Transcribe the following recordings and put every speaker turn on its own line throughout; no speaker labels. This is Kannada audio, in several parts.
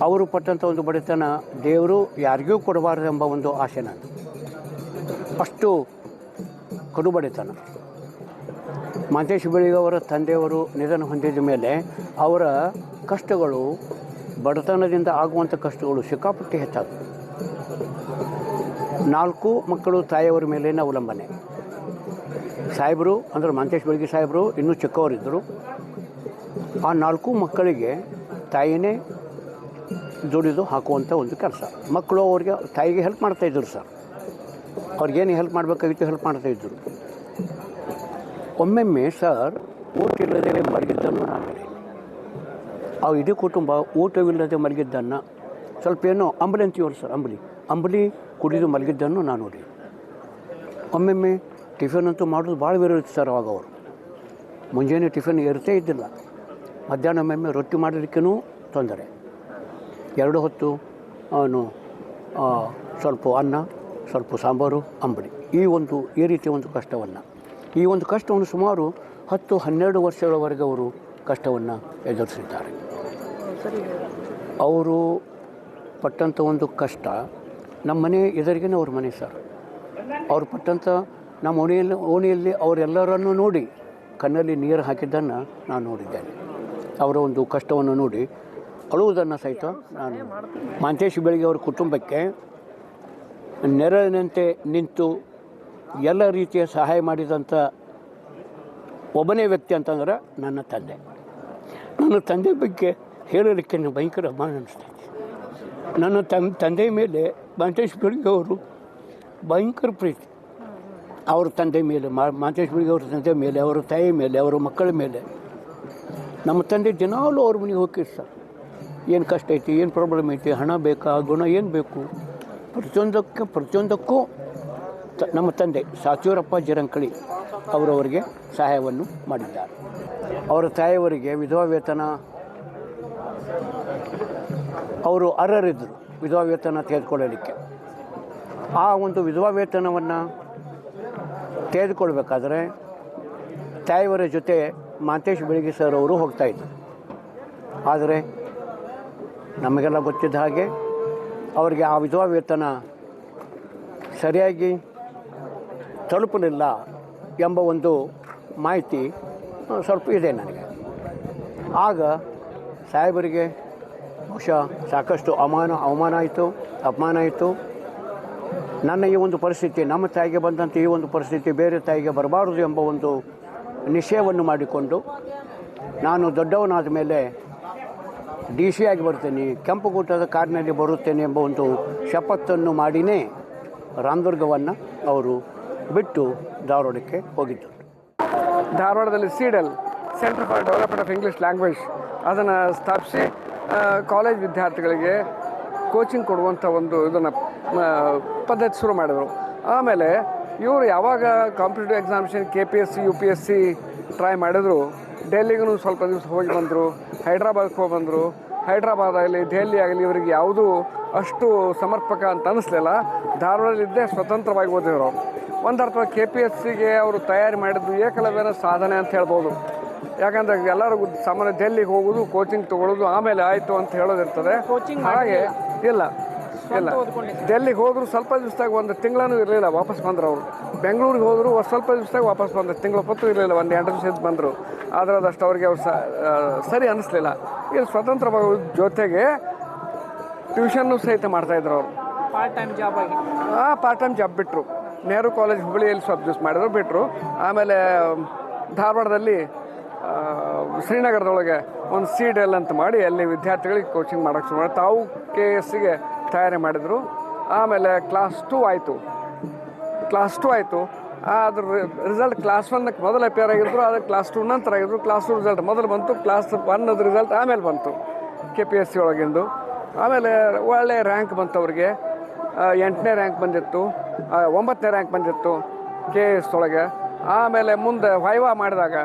ಅವರು ಪಟ್ಟಂಥ ಒಂದು ಬಡತನ ದೇವರು ಯಾರಿಗೂ ಕೊಡಬಾರದು ಎಂಬ ಒಂದು ಆಸೆ ನಾನು ಅಷ್ಟು ಕಡು ಬಡತನ. ಮಾಂತೇಶ್ ಬೆಳಿಗವರ ತಂದೆಯವರು ನಿಧನ ಹೊಂದಿದ ಮೇಲೆ ಅವರ ಕಷ್ಟಗಳು ಬಡತನದಿಂದ ಆಗುವಂಥ ಕಷ್ಟಗಳು ಸಿಕ್ಕಾಪಟ್ಟೆ ಹೆಚ್ಚಾದವು. ನಾಲ್ಕು ಮಕ್ಕಳು ತಾಯಿಯವರ ಮೇಲಿನ ಅವಲಂಬನೆ. ಸಾಹೇಬರು ಅಂದ್ರೆ ಮಾಂತೇಶ್ ಬೆಳಗಿ ಸಾಹೇಬರು ಇನ್ನೂ ಚಿಕ್ಕವರಿದ್ದರು. ಆ ನಾಲ್ಕು ಮಕ್ಕಳಿಗೆ ತಾಯಿನೇ ದುಡಿದು ಹಾಕುವಂಥ ಒಂದು ಕೆಲಸ. ಮಕ್ಕಳು ಅವ್ರಿಗೆ ತಾಯಿಗೆ ಹೆಲ್ಪ್ ಮಾಡ್ತಾಯಿದ್ರು ಸರ್. ಅವ್ರಿಗೇನು ಹೆಲ್ಪ್ ಮಾಡಬೇಕಾಗಿತ್ತು ಹೆಲ್ಪ್ ಮಾಡ್ತಾಯಿದ್ರು ಒಮ್ಮೊಮ್ಮೆ ಸರ್ ಊಟವಿಲ್ಲದೆ ಮಲಗಿದ್ದನ್ನು ನಾನು. ಆ ಇಡೀ ಕುಟುಂಬ ಊಟವಿಲ್ಲದೆ ಮಲಗಿದ್ದನ್ನು ಸ್ವಲ್ಪ ಏನೋ ಅಂಬಲಿ ಅಂತೀವಲ್ಲ ಸರ್, ಅಂಬಲಿ. ಅಂಬಲಿ ಕುಡಿದು ಮಲಗಿದ್ದನ್ನು ನಾನು ನೋಡಿ. ಒಮ್ಮೊಮ್ಮೆ ಟಿಫಿನ್ ಅಂತೂ ಮಾಡೋದು ಭಾಳ ಬೇರೆ ಇರುತ್ತೆ ಸರ್ ಅವಾಗ ಅವರು. ಮುಂಜಾನೆ ಟಿಫಿನ್ ಇರ್ತೇ ಇದ್ದಿಲ್ಲ. ಮಧ್ಯಾಹ್ನ ಒಮ್ಮೊಮ್ಮೆ ರೊಟ್ಟಿ ಮಾಡೋದಕ್ಕೂ ತೊಂದರೆ. ಎರಡು ಹೊತ್ತು, ಅವನು ಸ್ವಲ್ಪ ಅನ್ನ, ಸ್ವಲ್ಪ ಸಾಂಬಾರು, ಅಂಬಡಿ. ಈ ಒಂದು, ಈ ರೀತಿಯ ಒಂದು ಕಷ್ಟವನ್ನು. ಈ ಒಂದು ಕಷ್ಟವನ್ನು ಸುಮಾರು ಹತ್ತು, ಹನ್ನೆರಡು ವರ್ಷಗಳವರೆಗೆ ಅವರು ಕಷ್ಟವನ್ನು ಎದುರಿಸಿದ್ದಾರೆ. ಅವರು ಪಟ್ಟಂಥ ಒಂದು ಕಷ್ಟ ನಮ್ಮ ಮನೆ ಎದುರಿಗೇನೆ ಅವ್ರ ಮನೆ ಸರ್. ಅವರು ಪಟ್ಟಂಥ ನಮ್ಮ ಓಣಿಯಲ್ಲಿ ಓಣಿಯಲ್ಲಿ ಅವರೆಲ್ಲರನ್ನು ನೋಡಿ ಕಣ್ಣಲ್ಲಿ ನೀರು ಹಾಕಿದ್ದನ್ನು ನಾನು ನೋಡಿದ್ದೇನೆ. ಅವರ ಒಂದು ಕಷ್ಟವನ್ನು ನೋಡಿ ಅಳುವುದನ್ನು ಸಹಿತ ನಾನು ಮಾಂತೇಶ್ ಬೆಳಿಗ್ಗೆ ಅವರ ಕುಟುಂಬಕ್ಕೆ ನೆರಳಿನಂತೆ ನಿಂತು ಎಲ್ಲ ರೀತಿಯ ಸಹಾಯ ಮಾಡಿದಂಥ ಒಬ್ಬನೇ ವ್ಯಕ್ತಿ ಅಂತಂದ್ರೆ ನನ್ನ ತಂದೆ. ನನ್ನ ತಂದೆ ಬಗ್ಗೆ ಹೇಳಲಿಕ್ಕೆ ನನಗೆ ಭಯಂಕರ ಅಭಿಮಾನ ಅನಿಸ್ತೈತಿ ನನ್ನ ತನ್ ತಂದೆ ಮೇಲೆ ಮಾಂತೇಶ್ ಬೆಳಿಗ್ಗೆ ಅವರು ಭಯಂಕರ ಪ್ರೀತಿ. ಅವ್ರ ತಂದೆ ಮೇಲೆ ಮಾ ಮಾಂತೇಶ್ ಬೆಳಿಗ್ಗೆ ಅವ್ರ ತಂದೆ ಮೇಲೆ ಅವರ ತಾಯಿ ಮೇಲೆ ಅವರ ಮಕ್ಕಳ ಮೇಲೆ ನಮ್ಮ ತಂದೆ ದಿನಾಲೂ ಅವ್ರ ಮನೆಗೆ ಹೋಗಿರ್ತಾರೆ ಸರ್ ಏನು ಕಷ್ಟ ಐತಿ, ಏನು ಪ್ರಾಬ್ಲಮ್ ಐತಿ, ಹಣ ಬೇಕಾ, ಗುಣ ಏನು ಬೇಕು? ಪ್ರತಿಯೊಂದಕ್ಕೆ, ಪ್ರತಿಯೊಂದಕ್ಕೂ ತ, ನಮ್ಮ ತಂದೆ ಸಾಚೂರಪ್ಪ ಜಿರಂಕಳಿ ಅವರವರಿಗೆ ಸಹಾಯವನ್ನು ಮಾಡಿದ್ದಾರೆ. ಅವರ ತಾಯಿಯವರಿಗೆ ವಿಧವಾ ವೇತನ, ಅವರು ಅರ್ಹರಿದ್ದರು ವಿಧವಾ ವೇತನ ತೆಗೆದುಕೊಳ್ಳಲಿಕ್ಕೆ. ಆ ಒಂದು ವಿಧವಾ ವೇತನವನ್ನು ತೆಗೆದುಕೊಳ್ಬೇಕಾದ್ರೆ ತಾಯಿಯವರ ಜೊತೆ ಮಾಂತೇಶ್ ಬೆಳಗ್ಗೆ ಸರ್ ಅವರು ಹೋಗ್ತಾಯಿದ್ರು ಆದರೆ ನಮಗೆಲ್ಲ ಗೊತ್ತಿದ್ದ ಹಾಗೆ ಅವರಿಗೆ ಆ ವಿಧವಾ ವೇತನ ಸರಿಯಾಗಿ ತಲುಪಲಿಲ್ಲ ಎಂಬ ಒಂದು ಮಾಹಿತಿ ಸ್ವಲ್ಪ ಇದೆ ನನಗೆ. ಆಗ ಸಾಹೇಬರಿಗೆ ಬಹುಶಃ ಸಾಕಷ್ಟು ಅವಮಾನ ಅವಮಾನ ಆಯಿತು, ಅಪಮಾನ ಆಯಿತು. ನನ್ನ ಈ ಒಂದು ಪರಿಸ್ಥಿತಿ, ನಮ್ಮ ತಾಯಿಗೆ ಬಂದಂಥ ಈ ಒಂದು ಪರಿಸ್ಥಿತಿ ಬೇರೆ ತಾಯಿಗೆ ಬರಬಾರದು ಎಂಬ ಒಂದು ನಿಶ್ಚಯವನ್ನು ಮಾಡಿಕೊಂಡು ನಾನು ದೊಡ್ಡವನಾದ ಮೇಲೆ ಡಿ ಸಿ ಆಗಿ ಬರ್ತೇನೆ ಕೆಂಪುಗೂಟದ ಕಾರಿನಲ್ಲಿ ಬರುತ್ತೇನೆ ಎಂಬ ಒಂದು ಶಪಥನ್ನು ಮಾಡಿನೇ ರಾಮದುರ್ಗವನ್ನು ಅವರು ಬಿಟ್ಟು ಧಾರವಾಡಕ್ಕೆ ಹೋಗಿದ್ದರು
ಧಾರವಾಡದಲ್ಲಿ CDEL centre for development of English language ಅದನ್ನು ಸ್ಥಾಪಿಸಿ ಕಾಲೇಜ್ ವಿದ್ಯಾರ್ಥಿಗಳಿಗೆ ಕೋಚಿಂಗ್ ಕೊಡುವಂಥ ಒಂದು ಇದನ್ನು ಪದ್ಧತಿ ಶುರು ಮಾಡಿದರು. ಆಮೇಲೆ ಇವರು ಯಾವಾಗ competitive examination K P S C U P S C try ಮಾಡಿದ್ರು ಡೆಲ್ಲಿಗೂ ಸ್ವಲ್ಪ ದಿವಸ ಹೋಗಿ ಬಂದರು. ಹೈದ್ರಾಬಾದ್ಗೆ ಹೋಗಿ ಬಂದರು. ಹೈದ್ರಾಬಾದ್ ಆಗಲಿ ದೆಹಲಿ ಆಗಲಿ ಇವರಿಗೆ ಯಾವುದೂ ಅಷ್ಟು ಸಮರ್ಪಕ ಅಂತ ಅನ್ನಿಸ್ಲಿಲ್ಲ ಧಾರವಾಡದಲ್ಲಿದ್ದೇ ಸ್ವತಂತ್ರವಾಗಿ ಓದಿದ್ರು. ಒಂದು ಅರ್ಥ ಕೆ ಪಿ ಎಸ್ ಸಿಗೆ ಅವರು ತಯಾರಿ ಮಾಡಿದ್ದು ಏಕಲವ್ಯನ ಸಾಧನೆ ಅಂತ ಹೇಳ್ಬೋದು. ಯಾಕಂದ್ರೆ ಎಲ್ಲರಿಗೂ ಸಾಮಾನ್ಯ ದೆಹಲಿಗೆ ಹೋಗೋದು ಕೋಚಿಂಗ್ ತಗೊಳ್ಳೋದು ಆಮೇಲೆ ಆಯಿತು ಅಂತ ಹೇಳೋದಿರ್ತದೆ. ಹಾಗೆ ಇಲ್ಲ. ಇಲ್ಲ. ಡೆಲ್ಲಿಗೆ ಹೋದ್ರು ಸ್ವಲ್ಪ ದಿವಸದಾಗ ಒಂದು ತಿಂಗಳೂ ಇರಲಿಲ್ಲ ವಾಪಸ್ ಬಂದರು ಅವರು. ಬೆಂಗಳೂರಿಗೆ ಹೋದ್ರು ಒಂದ್ ಸ್ವಲ್ಪ ದಿವಸದಾಗ ವಾಪಸ್ ಬಂದರು. ತಿಂಗಳ ಹೊತ್ತು ಇರಲಿಲ್ಲ ಒಂದು ಎಂಟು ದಿವಸ ಬಂದರು. ಆದರೆ ಅದಷ್ಟು ಅವ್ರಿಗೆ ಅವ್ರು ಸರಿ ಅನ್ನಿಸ್ಲಿಲ್ಲ ಇಲ್ಲಿ ಸ್ವತಂತ್ರವಾಗಿ ಜೊತೆಗೆ ಟ್ಯೂಷನ್ನು ಸಹಿತ ಮಾಡ್ತಾಯಿದ್ರು ಅವರು.
ಪಾರ್ಟ್ ಟೈಮ್ ಜಾಬ್ ಆಗಿ.
ಆ ಪಾರ್ಟ್ ಟೈಮ್ ಜಾಬ್ ಬಿಟ್ಟರು ನೆಹರು ಕಾಲೇಜ್ ಹುಬ್ಬಳ್ಳಿಯಲ್ಲಿ ಸ್ವಲ್ಪ ದಿವಸ ಮಾಡಿದ್ರು ಬಿಟ್ಟರು ಆಮೇಲೆ ಧಾರವಾಡದಲ್ಲಿ ಶ್ರೀನಗರದೊಳಗೆ ಒಂದು ಸಿ ಡೆಲ್ ಅಂತ ಮಾಡಿ ಅಲ್ಲಿ ವಿದ್ಯಾರ್ಥಿಗಳಿಗೆ ಕೋಚಿಂಗ್ ಮಾಡೋಕ್ಕೆ ಶುರು ಮಾಡಿ ತಾವು ಕೆ ಎಸ್ಸಿಗೆ ತಯಾರಿ ಮಾಡಿದರು. ಆಮೇಲೆ ಕ್ಲಾಸ್ ಟೂ ಆಯಿತು. ಕ್ಲಾಸ್ ಟೂ ಆಯಿತು. ಅದ್ರ ರಿಸಲ್ಟ್ ಕ್ಲಾಸ್ ಒನ್ನಕ್ಕೆ ಮೊದಲು ಅಪೇರ್ ಆಗಿದ್ರು ಅದು ಕ್ಲಾಸ್ ಟು ನಂತರ ಆಗಿದ್ರು. ಕ್ಲಾಸ್ ಟು ರಿಸಲ್ಟ್ ಮೊದಲು ಬಂತು ಕ್ಲಾಸ್ ಒನ್ನದ ರಿಸಲ್ಟ್ ಆಮೇಲೆ ಬಂತು ಕೆ ಪಿ ಎಸ್ ಸಿ ಒಳಗಿಂದು. ಆಮೇಲೆ ಒಳ್ಳೆಯ ರ್ಯಾಂಕ್ ಬಂತು ಅವ್ರಿಗೆ. ಎಂಟನೇ ರ್ಯಾಂಕ್ ಬಂದಿತ್ತು. ಒಂಬತ್ತನೇ ರ್ಯಾಂಕ್ ಬಂದಿತ್ತು ಕೆ ಎಸ್ ಒಳಗೆ. ಆಮೇಲೆ ಮುಂದೆ ವೈವಾ ಮಾಡಿದಾಗ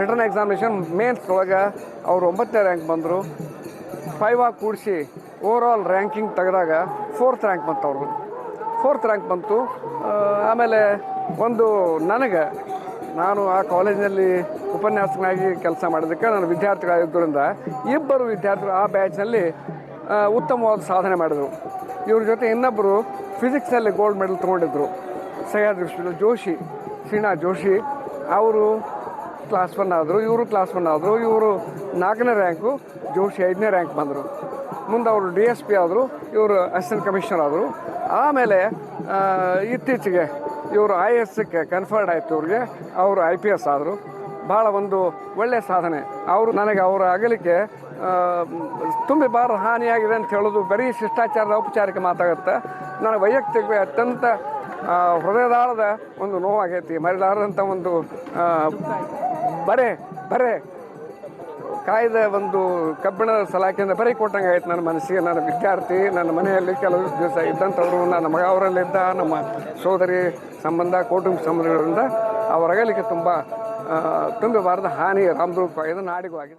ರಿಟರ್ನ್ ಎಕ್ಸಾಮಿನೇಷನ್ ಮೇನ್ಸ್ ಒಳಗೆ ಅವರು ಒಂಬತ್ತನೇ ರ್ಯಾಂಕ್ ಬಂದರು. ಫೈವಾ ಕೂಡಿಸಿ ಓವರಾಲ್ ರ್ಯಾಂಕಿಂಗ್ ತೆಗೆದಾಗ ಫೋರ್ತ್ ರ್ಯಾಂಕ್ ಬಂತು ಅವ್ರದ್ದು ಫೋರ್ತ್ ರ್ಯಾಂಕ್ ಬಂತು. ಆಮೇಲೆ ಒಂದು ನನಗೆ ನಾನು ಆ ಕಾಲೇಜಿನಲ್ಲಿ ಉಪನ್ಯಾಸಕನಾಗಿ ಕೆಲಸ ಮಾಡೋದಕ್ಕೆ ನಾನು ವಿದ್ಯಾರ್ಥಿಗಳಾಗಿದ್ದರಿಂದ ಇಬ್ಬರು ವಿದ್ಯಾರ್ಥಿಗಳು ಆ ಬ್ಯಾಚ್ನಲ್ಲಿ ಉತ್ತಮವಾದ ಸಾಧನೆ ಮಾಡಿದರು. ಇವ್ರ ಜೊತೆ ಇನ್ನೊಬ್ಬರು ಫಿಸಿಕ್ಸ್ನಲ್ಲಿ ಗೋಲ್ಡ್ ಮೆಡಲ್ ತೊಗೊಂಡಿದ್ದರು ಸಹ್ಯಾದ್ರಿ ವಿಶ್ವದ ಜೋಶಿ ಶ್ರೀನಾ ಜೋಶಿ. ಅವರು ಕ್ಲಾಸ್ ಒನ್ ಆದರು, ಇವರು ಕ್ಲಾಸ್ ಒನ್ ಆದರು, ಇವರು ನಾಲ್ಕನೇ ರ್ಯಾಂಕು ಜೋಶಿ ಐದನೇ ರ್ಯಾಂಕ್ ಬಂದರು. ಮುಂದೆ ಅವರು ಡಿ ಎಸ್ ಪಿ ಆದರು, ಇವರು ಅಸಿಸ್ಟೆಂಟ್ ಕಮಿಷನರ್ ಆದರು. ಆಮೇಲೆ ಇತ್ತೀಚೆಗೆ ಇವರು ಐ ಎಸ್ಗೆ ಕನ್ಫರ್ಡ್ ಆಯಿತು ಇವ್ರಿಗೆ, ಅವರು ಐ ಪಿ ಎಸ್ ಆದರು. ಭಾಳ ಒಂದು ಒಳ್ಳೆಯ ಸಾಧನೆ. ಅವರು ನನಗೆ ಅವರ ಅಗಲಿಕೆ ತುಂಬಿ ಭಾರ ಹಾನಿಯಾಗಿದೆ ಅಂತ ಹೇಳೋದು ಬರೀ ಶಿಷ್ಟಾಚಾರದ ಔಪಚಾರಿಕ ಮಾತಾಗುತ್ತೆ. ನನಗೆ ವೈಯಕ್ತಿಕ ಅತ್ಯಂತ ಹೃದಯದಾಳದ ಒಂದು ನೋವಾಗೈತಿ ಮರಿಲಾರದಂಥ ಒಂದು ಬರೆ ಬರೆ ಕಾಯ್ದ ಒಂದು ಕಬ್ಬಿಣದ ಸಲಾಖೆಯಿಂದ ಬರೀ ಕೊಟ್ಟಂಗೆ ಆಯ್ತು ನನ್ನ ಮನಸ್ಸಿಗೆ. ನನ್ನ ವಿದ್ಯಾರ್ಥಿ, ನನ್ನ ಮನೆಯಲ್ಲಿ ಕೆಲವು ದಿವಸ ಇದ್ದಂಥವ್ರು, ನನ್ನ ಮಗ ಅವರಲ್ಲಿದ್ದ ನಮ್ಮ ಸೋದರಿ ಸಂಬಂಧ, ಕುಟುಂಬ ಸಂಬಂಧಗಳಿಂದ ಅವರ ಅಗಲಿಕೆ ತುಂಬ ತುಂಬಬಾರದ ಹಾನಿ ರಾಮದುರ್ಗಕ್ಕೂ ಆಗಿದೆ ನಾಡಿಗೂ ಆಗಿದೆ.